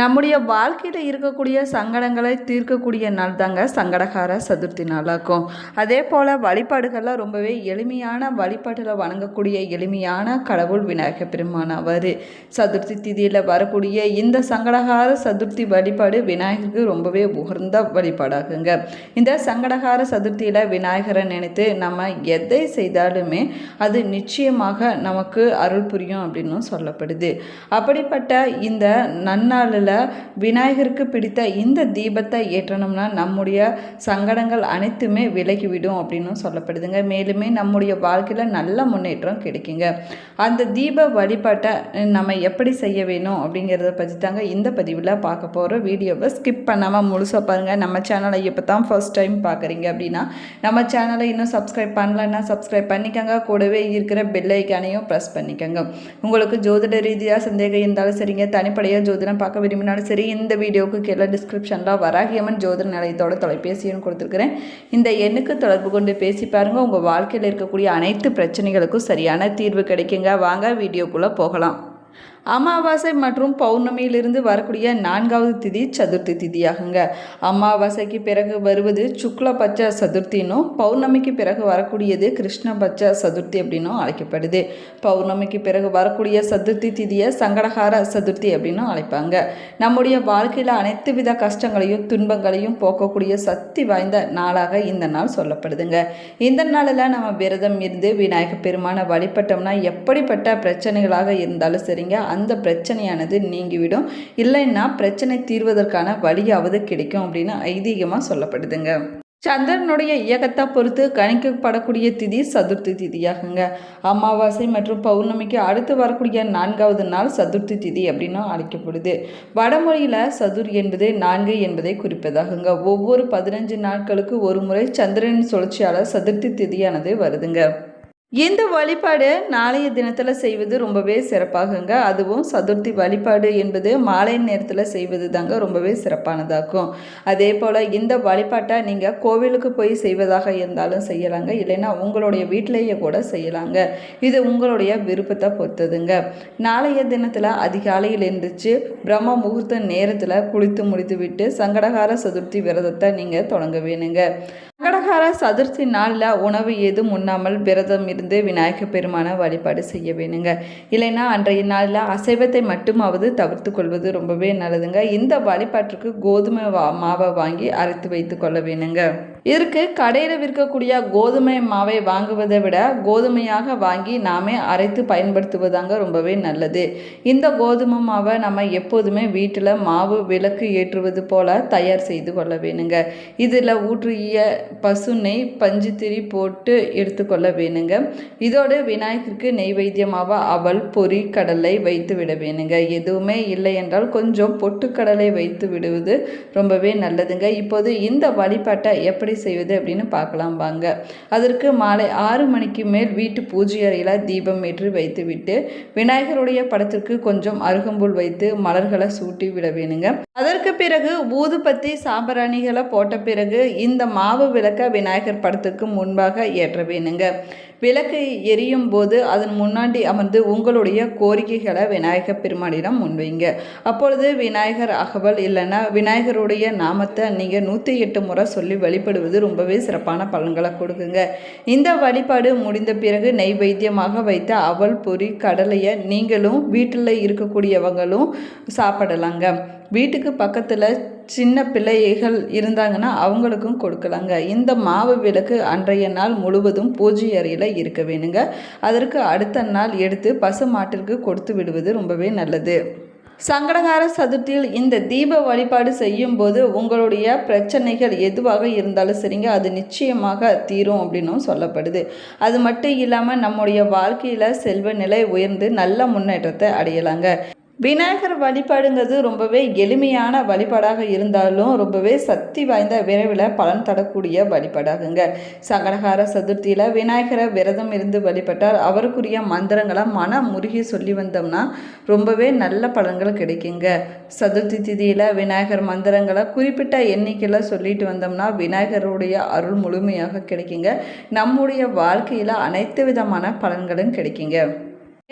நம்முடைய வாழ்க்கையில் இருக்கக்கூடிய சங்கடங்களை தீர்க்கக்கூடிய நாள் தாங்க சங்கடகார சதுர்த்தி நாளாக்கும். அதே போல் வழிபாடுகளில் ரொம்பவே எளிமையான வழிபாட்டில் வணங்கக்கூடிய எளிமையான கடவுள் விநாயகர் பெருமான் அவர். சதுர்த்தி திதியில் வரக்கூடிய இந்த சங்கடகார சதுர்த்தி வழிபாடு விநாயகருக்கு ரொம்பவே உகர்ந்த வழிபாடாகுங்க. இந்த சங்கடகார சதுர்த்தியில் விநாயகரை நினைத்து நம்ம எதை செய்தாலுமே அது நிச்சயமாக நமக்கு அருள் புரியும் அப்படின்னும் சொல்லப்படுது. அப்படிப்பட்ட இந்த நன்னாளில் விநாயகருக்கு பிடித்த இந்த தீபத்தை ஏற்றணும்னா நம்முடைய சங்கடங்கள் அனைத்துமே விலகிவிடும் அப்படின்னு சொல்லப்படுதுங்க. மேலுமே நம்முடைய வாழ்க்கையில் நல்ல முன்னேற்றம் கிடைக்குங்க. அந்த தீப வழிபாட்டை நம்ம எப்படி செய்ய வேணும் அப்படிங்கிறத பற்றி தாங்க இந்த பதிவில் பார்க்க போகிற வீடியோவை ஸ்கிப் பண்ணாமல் முழுசாக பாருங்கள் நம்ம சேனலை இப்போ தான் ஃபர்ஸ்ட் டைம் பார்க்குறீங்க அப்படின்னா நம்ம சேனலை இன்னும் சப்ஸ்கிரைப் பண்ணலன்னா சப்ஸ்கிரைப் பண்ணிக்கோங்க. கூடவே இருக்கிற பெல் ஐக்கானையும் ப்ரெஸ் பண்ணிக்கோங்க. உங்களுக்கு ஜோதிட ரீதியாக சந்தேகம் இருந்தாலும் சரிங்க. தனிப்படையாக ஜோதிடம் பார்க்க விரும்பினாலும் சரி இந்த வீடியோவுக்கு கீழே டிஸ்கிரிப்ஷனில் வராகியம்மன் ஜோதிட நிலையத்தோட தொலைபேசியும் கொடுத்துருக்குறேன். இந்த எண்ணுக்கு தொடர்பு கொண்டு பேசி பாருங்கள் உங்கள் வாழ்க்கையில் இருக்கக்கூடிய அனைத்து பிரச்சனைகளுக்கும் சரியான தீர்வு கிடைக்குங்க. வாங்க வீடியோக்குள்ளே போகலாம். அமாவாசை மற்றும் பௌர்ணமியிலிருந்து வரக்கூடிய நான்காவது திதி சதுர்த்தி திதியாகுங்க. அமாவாசைக்கு பிறகு வருவது சுக்லபட்ச சதுர்த்தினும் பௌர்ணமிக்கு பிறகு வரக்கூடியது கிருஷ்ணபட்ச சதுர்த்தி அப்படின்னும் அழைக்கப்படுது. பௌர்ணமிக்கு பிறகு வரக்கூடிய சதுர்த்தி திதியை சங்கடகார சதுர்த்தி அப்படின்னும் அழைப்பாங்க. நம்முடைய வாழ்க்கையில் அனைத்து வித கஷ்டங்களையும் துன்பங்களையும் போக்கக்கூடிய சக்தி வாய்ந்த நாளாக இந்த நாள் சொல்லப்படுதுங்க. இந்த நாளில் நம்ம விரதம் இருந்து விநாயகர் பெருமானை வழிபட்டோம்னா எப்படிப்பட்ட பிரச்சனைகளாக இருந்தாலும் சரிங்க அந்த பிரச்சனையானது நீங்கிவிடும். இல்லைன்னா பிரச்சனை தீர்வதற்கான வழியாவது கிடைக்கும் அப்படின்னு ஐதீகமாக சொல்லப்படுதுங்க. சந்திரனுடைய இயக்கத்தை பொறுத்து கணிக்கப்படக்கூடிய திதி சதுர்த்தி திதியாகுங்க. அமாவாசை மற்றும் பௌர்ணமிக்கு அடுத்து வரக்கூடிய நான்காவது நாள் சதுர்த்தி திதி அப்படின்னு அழைக்கப்படுது. வடமொழியில் சதுர் என்பது நான்கு என்பதை குறிப்பதாகுங்க. ஒவ்வொரு பதினஞ்சு நாட்களுக்கு ஒரு முறை சந்திரனின் சுழற்சியால் சதுர்த்தி திதியானது வருதுங்க. இந்த வழிபாடு நாளைய தினத்தில் செய்வது ரொம்பவே சிறப்பாகுங்க. அதுவும் சதுர்த்தி வழிபாடு என்பது மாலை நேரத்தில் செய்வது தாங்க ரொம்பவே சிறப்பானதாகும் அதே போல் இந்த வழிபாட்டை நீங்கள் கோவிலுக்கு போய் செய்வதாக இருந்தாலும் செய்யலாங்க. இல்லைன்னா உங்களுடைய வீட்டிலேயே கூட செய்யலாங்க. இது உங்களுடைய விருப்பத்தை பொறுத்ததுங்க. நாளைய தினத்தில் அதிகாலையில் எழுந்திரிச்சு பிரம்ம முகூர்த்த நேரத்தில் குளித்து முடித்து விட்டு சங்கடகார சதுர்த்தி விரதத்தை நீங்கள் தொடங்க வேணுங்க. சங்கடகார சதுர்த்தி நாளில் உணவு ஏதும் உண்ணாமல் விரதம் இருந்து விநாயகர் பெருமான வழிபாடு செய்ய வேணுங்க. இல்லைன்னா அன்றைய நாளில் அசைவத்தை மட்டுமாவது தவிர்த்து கொள்வது ரொம்பவே நல்லதுங்க. இந்த வழிபாட்டிற்கு கோதுமை வா மாவை வாங்கி அரைத்து வைத்து கொள்ள வேணுங்க. இதற்கு கடையில் விற்கக்கூடிய கோதுமை மாவை வாங்குவதை விட கோதுமையாக வாங்கி நாமே அரைத்து பயன்படுத்துவதாங்க ரொம்பவே நல்லது. இந்த கோதுமை மாவை நம்ம எப்போதுமே வீட்டில் மாவு விளக்கு ஏற்றுவது போல தயார் செய்து கொள்ள வேணுங்க. இதில் ஊற்றிய பசு நெய் பஞ்சு திரி போட்டு எடுத்துக்கொள்ள வேணுங்க. இதோடு விநாயகருக்கு நெய்வேத்தியமாக அவல் பொறி கடலை வைத்து விட வேணுங்க. எதுவுமே இல்லை என்றால் கொஞ்சம் பொட்டுக்கடலை வைத்து விடுவது ரொம்பவே நல்லதுங்க. இப்போது இந்த வழிபாட்டை எப்படி செய்வது அப்படின்னு பார்க்கலாம் வாங்க. அதற்கு மாலை ஆறு மணிக்கு மேல் வீட்டு பூஜை அறையில் தீபம் ஏற்றி வைத்துவிட்டு விநாயகருடைய படத்திற்கு கொஞ்சம் அருகம்புல் வைத்து மலர்களை சூட்டி விட வேணுங்க. அதற்கு பிறகு ஊதுபத்தி சாம்பிராணிகளை போட்ட பிறகு இந்த மாவு விளக்க விநாயகர் படத்துக்கு முன்பாக ஏற்ற வேணுங்க. விளக்கு எரியும் போது அதன் முன்னாடி அமர்ந்து உங்களுடைய கோரிக்கைகளை விநாயகர் பெருமானிடம் முன்வைங்க. அப்பொழுது விநாயகர் அகவல் இல்லைன்னா விநாயகருடைய நாமத்தை நீங்கள் நூற்றி எட்டு முறை சொல்லி வழிபடுவது ரொம்பவே சிறப்பான பலன்களை கொடுக்குங்க. இந்த வழிபாடு முடிந்த பிறகு நெய்வேத்தியமாக வைத்த அவல் பொறி கடலையை நீங்களும் வீட்டில் இருக்கக்கூடியவங்களும் சாப்பிடலாங்க. வீட்டுக்கு பக்கத்தில் சின்ன பிள்ளைகள் இருந்தாங்கன்னா அவங்களுக்கும் கொடுக்கலாங்க. இந்த மாவு விளக்கு அன்றைய நாள் முழுவதும் பூஜை அறையில் இருக்க வேணுங்க. அதற்கு அடுத்த நாள் எடுத்து பசு மாட்டிற்கு கொடுத்து விடுவது ரொம்பவே நல்லது. சங்கடகார சதுர்த்தியில் இந்த தீப வழிபாடு செய்யும் போது உங்களுடைய பிரச்சனைகள் எதுவாக இருந்தாலும் சரிங்க அது நிச்சயமாக தீரும் அப்படின்னும் சொல்லப்படுது. அது மட்டும் இல்லாமல் நம்முடைய வாழ்க்கையில் செல்வ நிலை உயர்ந்து நல்ல முன்னேற்றத்தை அடையலாங்க. விநாயகர் வழிபாடுங்கிறது ரொம்பவே எளிமையான வழிபாடாக இருந்தாலும் ரொம்பவே சக்தி வாய்ந்த விரைவில் பலன் தரக்கூடிய வழிபாடாகுங்க. சங்கடகார சதுர்த்தியில் விநாயகரை விரதம் இருந்து வழிபட்டால் அவருக்குரிய மந்திரங்களை மன முருகி சொல்லி வந்தோம்னா ரொம்பவே நல்ல பலன்கள் கிடைக்குங்க. சதுர்த்தி திதியில் விநாயகர் மந்திரங்களை குறிப்பிட்ட எண்ணிக்கையில் சொல்லிட்டு வந்தோம்னா விநாயகருடைய அருள் முழுமையாக கிடைக்குங்க. நம்முடைய வாழ்க்கையில் அனைத்து விதமான பலன்களும் கிடைக்குங்க.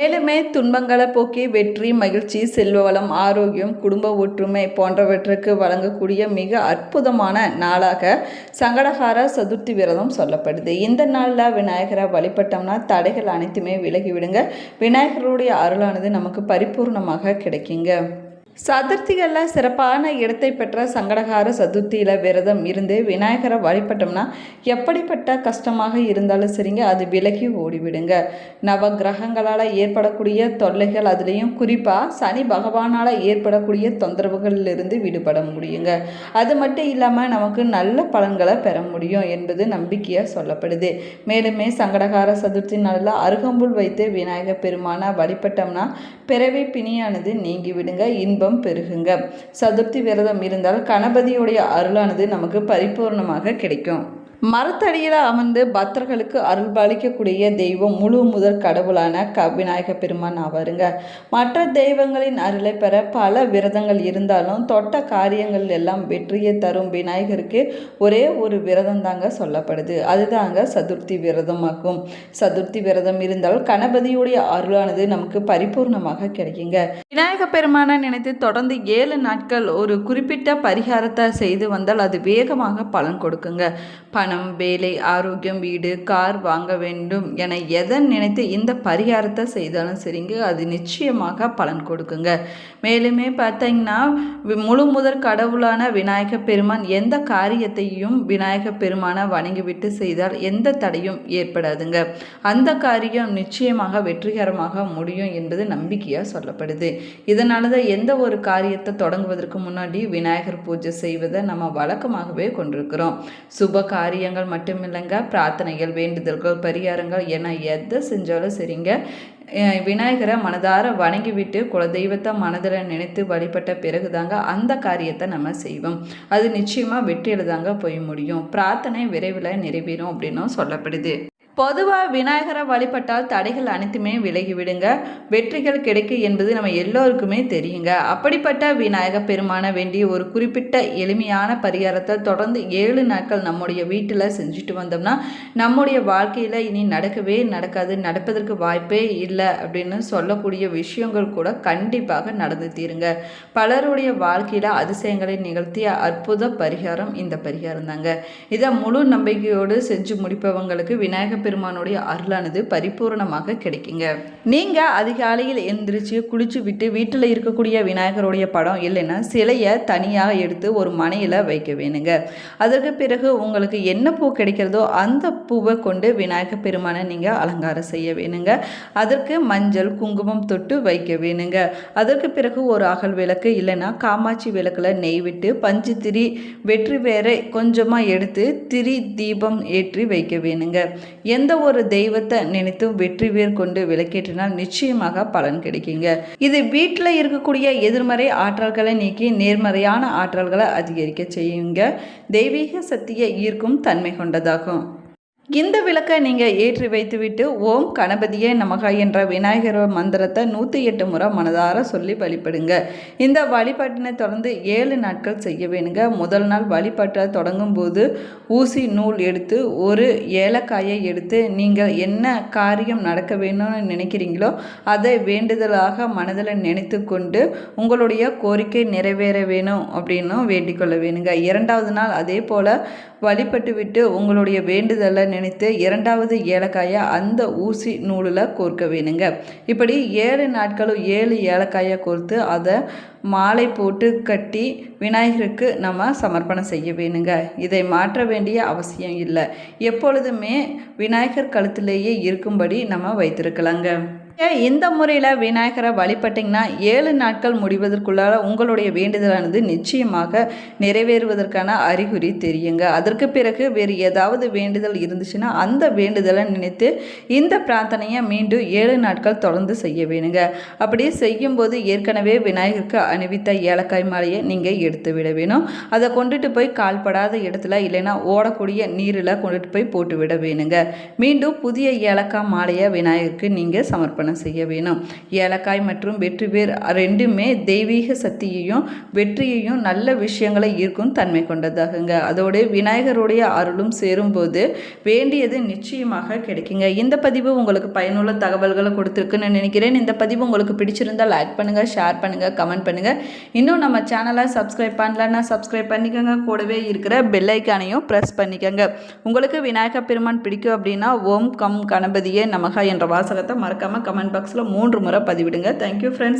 மேலுமே துன்பங்களை போக்கி வெற்றி மகிழ்ச்சி செல்வ வளம் ஆரோக்கியம் குடும்ப ஒற்றுமை போன்றவற்றுக்கு வழங்கக்கூடிய மிக அற்புதமான நாளாக சங்கடகார சதுர்த்தி விரதம் சொல்லப்படுது. இந்த நாளில் விநாயகரை வழிபட்டோம்னா தடைகள் அனைத்துமே விலகிவிடுங்க. விநாயகருடைய அருளானது நமக்கு பரிபூர்ணமாக கிடைக்குங்க. சதுர்த்திகளில் சிறப்பான இடத்தை பெற்ற சங்கடகார சதுர்த்தியில் விரதம் இருந்து விநாயகரை வழிபட்டோம்னா எப்படிப்பட்ட கஷ்டமாக இருந்தாலும் சரிங்க அது விலகி ஓடிவிடுங்க. நவ கிரகங்களால் ஏற்படக்கூடிய தொல்லைகள் அதுலேயும் குறிப்பாக சனி பகவானால் ஏற்படக்கூடிய தொந்தரவுகளிலிருந்து விடுபட முடியுங்க. அது மட்டும் இல்லாமல் நமக்கு நல்ல பலன்களை பெற முடியும் என்பது நம்பிக்கையாக சொல்லப்படுது. மேலுமே சங்கடகார சதுர்த்தி நாளில் அருகம்புல் வைத்து விநாயகர் பெருமானை வழிபட்டோம்னா பிறவி பிணியானது நீங்கி விடுங்க இன்பம் பெருகுங்க. சதுர்த்தி விரதம் இருந்தால் கணபதியுடைய அருளானது நமக்கு பரிபூர்ணமாக கிடைக்கும். மரத்தடியில் அமர்ந்து பக்தர்களுக்கு அருள்பாலிக்கக்கூடிய தெய்வம் முழு முதற் கடவுளான க விநாயக பெருமான் ஆவாருங்க. மற்ற தெய்வங்களின் அருளை பெற பல விரதங்கள் இருந்தாலும் தொட்ட காரியங்கள் எல்லாம் வெற்றியை தரும் விநாயகருக்கு ஒரே ஒரு விரதம் தாங்க சொல்லப்படுது. அதுதாங்க சதுர்த்தி விரதமாகும். சதுர்த்தி விரதம் இருந்தால் கணபதியுடைய அருளானது நமக்கு பரிபூர்ணமாக கிடைக்குங்க. விநாயக பெருமானை நினைத்து தொடர்ந்து ஏழு நாட்கள் ஒரு குறிப்பிட்ட பரிகாரத்தை செய்து வந்தால் அது வேகமாக பலன் கொடுக்குங்க. பணம் வேலை ஆரோக்கியம் வீடு கார் வாங்க வேண்டும் என எதை நினைத்து இந்த பரிகாரத்தை செய்தாலும் சரிங்க அது நிச்சயமாக பலன் கொடுக்குங்க. மேலுமே பார்த்தீங்கன்னா முழு முதற் கடவுளான விநாயக பெருமான் எந்த காரியத்தையும் விநாயக பெருமானை வணங்கிவிட்டு செய்தால் எந்த தடையும் ஏற்படாதுங்க. அந்த காரியம் நிச்சயமாக வெற்றிகரமாக முடியும் என்பது நம்பிக்கையாக சொல்லப்படுது. இதனால தான் எந்த ஒரு காரியத்தை தொடங்குவதற்கு முன்னாடி விநாயகர் பூஜை செய்வதை நம்ம வழக்கமாகவே கொண்டிருக்கிறோம். சுப காரியங்கள் மட்டும் இல்லைங்க பிரார்த்தனைகள் வேண்டுதல்கள் பரிகாரங்கள் என எதை செஞ்சாலும் சரிங்க. விநாயகரை மனதார வணங்கிவிட்டு குலதெய்வத்தை மனதில் நினைத்து வழிபட்ட பிறகுதாங்க அந்த காரியத்தை நம்ம செய்வோம். அது நிச்சயமாக வெற்றியில் தாங்க போய் முடியும். பிரார்த்தனை விரைவில் நிறைவேறும் அப்படின்னும் சொல்லப்படுது. பொதுவாக விநாயகரை வழிபட்டால் தடைகள் அனைத்துமே விலகிவிடுங்க. வெற்றிகள் கிடைக்கும் என்பது நம்ம எல்லோருக்குமே தெரியுங்க. அப்படிப்பட்ட விநாயக பெருமான வேண்டிய ஒரு குறிப்பிட்ட எளிமையான பரிகாரத்தை தொடர்ந்து ஏழு நாட்கள் நம்முடைய வீட்டில் செஞ்சுட்டு வந்தோம்னா நம்முடைய வாழ்க்கையில் இனி நடக்கவே நடக்காது நடப்பதற்கு வாய்ப்பே இல்லை அப்படின்னு சொல்லக்கூடிய விஷயங்கள் கூட கண்டிப்பாக நடந்து தீருங்க. பலருடைய வாழ்க்கையில் அதிசயங்களை நிகழ்த்திய அற்புத பரிகாரம் இந்த பரிகாரம் தாங்க இதை முழு நம்பிக்கையோடு செஞ்சு முடிப்பவங்களுக்கு விநாயகர் பெருமானுடைய அருளானது பரிபூரணமாக கிடைக்குங்க. நீங்கள் அதிகாலையில் எழுந்திரிச்சு குளிச்சு விட்டு வீட்டில் இருக்கக்கூடிய விநாயகருடைய படம் இல்லைன்னா சிலையை தனியாக எடுத்து ஒரு மனையில் வைக்க வேணுங்க. அதற்கு பிறகு உங்களுக்கு என்ன பூ கிடைக்கிறதோ அந்த பூவை கொண்டு விநாயகர் பெருமானை நீங்கள் அலங்காரம் செய்ய வேணுங்க. அதற்கு மஞ்சள் குங்குமம் தொட்டு வைக்க வேணுங்க. அதற்கு பிறகு ஒரு அகல் விளக்கு இல்லைன்னா காமாட்சி விளக்கில் நெய் விட்டு பஞ்சு திரி வெற்றி வேற கொஞ்சமாக எடுத்து திரி தீபம் ஏற்றி வைக்க வேணுங்க. எந்த ஒரு தெய்வத்தை நினைத்தும் வெற்றி வேர் கொண்டு விளக்கேற்றினால் நிச்சயமாக பலன் கிடைக்குங்க. இது வீட்டில் இருக்கக்கூடிய எதிர்மறை ஆற்றல்களை நீக்கி நேர்மறையான ஆற்றல்களை அதிகரிக்க செய்யுங்க. தெய்வீக சக்தியை ஈர்க்கும் தன்மை கொண்டதாகும். இந்த விளக்கை நீங்கள் ஏற்றி வைத்துவிட்டு ஓம் கணபதியே நமக என்ற விநாயகர் மந்திரத்தை நூற்றி எட்டு முறை மனதார சொல்லி வழிபடுங்க. இந்த வழிபாட்டினை தொடர்ந்து ஏழு நாட்கள் செய்ய வேணுங்க. முதல் நாள் வழிபாட்டை தொடங்கும் போது ஊசி நூல் எடுத்து ஒரு ஏலக்காயை எடுத்து நீங்கள் என்ன காரியம் நடக்க வேணும்னு நினைக்கிறீங்களோ அதை வேண்டுதலாக மனதில் நினைத்து கொண்டு உங்களுடைய கோரிக்கை நிறைவேற வேணும் அப்படின்னும் வேண்டிக்கொள்ள வேணுங்க. இரண்டாவது நாள் அதே போல் வழிபட்டுவிட்டு உங்களுடைய வேண்டுதலை நினைத்து இரண்டாவது ஏலக்காயை அந்த ஊசி நூலில் கோர்க்க வேணுங்க. இப்படி ஏழு நாட்களும் ஏழு ஏலக்காயை கோர்த்து அதை மாலை போட்டு கட்டி விநாயகருக்கு நம்ம சமர்ப்பணம் செய்ய வேணுங்க. இதை மாற்ற வேண்டிய அவசியம் இல்லை. எப்பொழுதுமே விநாயகர் கழுத்திலேயே இருக்கும்படி நம்ம வைத்திருக்கலாங்க. இந்த முறையில் விநாயகரை வழிபட்டிங்கன்னா ஏழு நாட்கள் முடிவதற்குள்ளார உங்களுடைய வேண்டுதலானது நிச்சயமாக நிறைவேறுவதற்கான அறிகுறி தெரியுங்க. அதற்கு பிறகு வேறு ஏதாவது வேண்டுதல் இருந்துச்சுன்னா அந்த வேண்டுதலை நினைத்து இந்த பிரார்த்தனையை மீண்டும் ஏழு நாட்கள் தொடர்ந்து செய்ய வேணுங்க. அப்படி செய்யும்போது ஏற்கனவே விநாயகருக்கு அணிவித்த ஏலக்காய் மாலையை நீங்கள் எடுத்து விட வேணும். அதை கொண்டுட்டு போய் கால்படாத இடத்துல இல்லைன்னா ஓடக்கூடிய நீரில் கொண்டுட்டு போய் போட்டு விட வேணுங்க. மீண்டும் புதிய ஏலக்காய் மாலையை விநாயகருக்கு நீங்கள் சமர்ப்பணம் தர்ப்பணம் செய்ய வேணும். ஏலக்காய் மற்றும் வெற்றி பேர் ரெண்டுமே தெய்வீக சக்தியையும் வெற்றியையும் நல்ல விஷயங்களை ஈர்க்கும் தன்மை கொண்டதாகுங்க. அதோடு விநாயகருடைய அருளும் சேரும்போது வேண்டியது நிச்சயமாக கிடைக்குங்க. இந்த பதிவு உங்களுக்கு பயனுள்ள தகவல்களை கொடுத்துருக்குன்னு நினைக்கிறேன். இந்த பதிவு உங்களுக்கு பிடிச்சிருந்தால் லைக் பண்ணுங்கள் ஷேர் பண்ணுங்கள் கமெண்ட் பண்ணுங்கள் இன்னும் நம்ம சேனலை சப்ஸ்கிரைப் பண்ணலன்னா சப்ஸ்கிரைப் பண்ணிக்கோங்க. கூடவே இருக்கிற பெல்லைக்கானையும் ப்ரெஸ் பண்ணிக்கோங்க. உங்களுக்கு விநாயகர் பெருமான் பிடிக்கும் அப்படின்னா ஓம் கம் கணபதியே நமகா என்ற வாசகத்தை மறக்காமல் கமெண்ட் பாக்ஸில் மூன்று முறை பதிவிடுங்க. Thank you friends